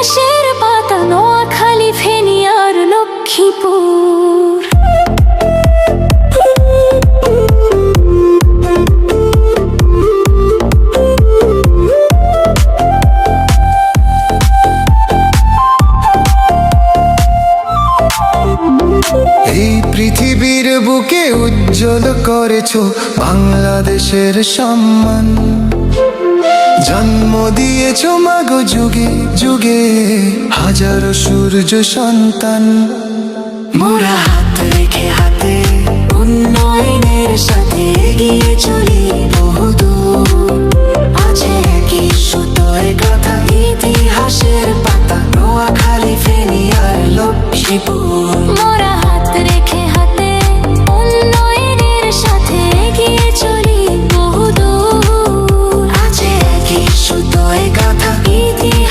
ইতিহাসের পাতা নোয়াখালী ফেনী আর লক্ষ্মীপুর পৃথিবীর বুকে উজ্জ্বল করেছ বাংলাদেশের সম্মান। জন্ম দিয়েছ মাগো যুগে যুগে হাজারো সূর্য সন্তান মোরা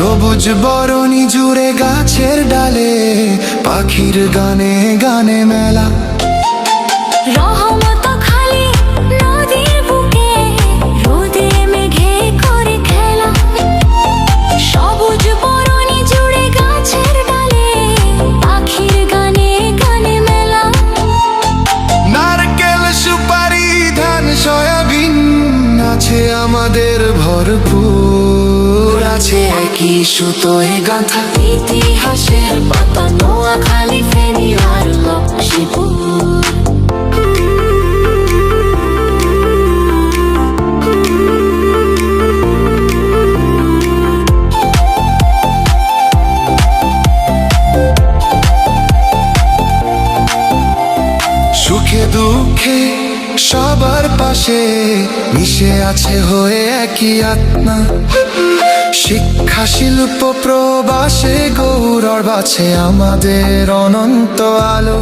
সবুজ বরণী জুড়ে গাছের ডালে পাখির গানে গানে মেলা। রহমত খালি নদীর বুকে রোদে মেঘে করে খেলা। সবুজ বরণী জুড়ে গাছের ডালে পাখির গানে গানে মেলা। নারকেল সুপারি ধান সয়াবিন আছে আমাদের ভরপুর। আছে একই সুতোয় গাথা। ইতিহাসের পাতা নোয়াখালী ফেনী আর লক্ষ্মীপুর সুখে দুঃখে সবার পাশে মিশে আছে হয়ে একই আত্মা। শিক্ষা শিল্প প্রবাসে গৌরব আছে আমাদের অনন্ত আলো।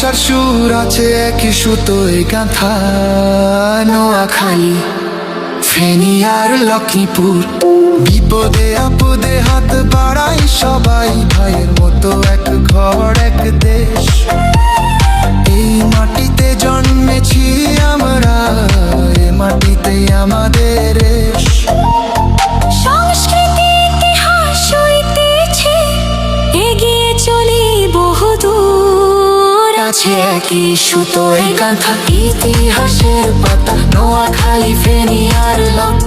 ভাষার সুর আছে একই সুতোয় গাঁথা। নোয়াখালী ফেনী আর লক্ষ্মীপুর। বিপদে আপদে হাত বাড়াই সবাই ভাইয়ের মতো এক ঘর, এক দেশ। এই মাটিতে জন্মেছি আমরা, এ মাটিতে আমাদের আছে একই সুতোয় গাথা ইতিহাসের পাতা নোয়াখালী ফেনি আর লক্ষ্মীপুর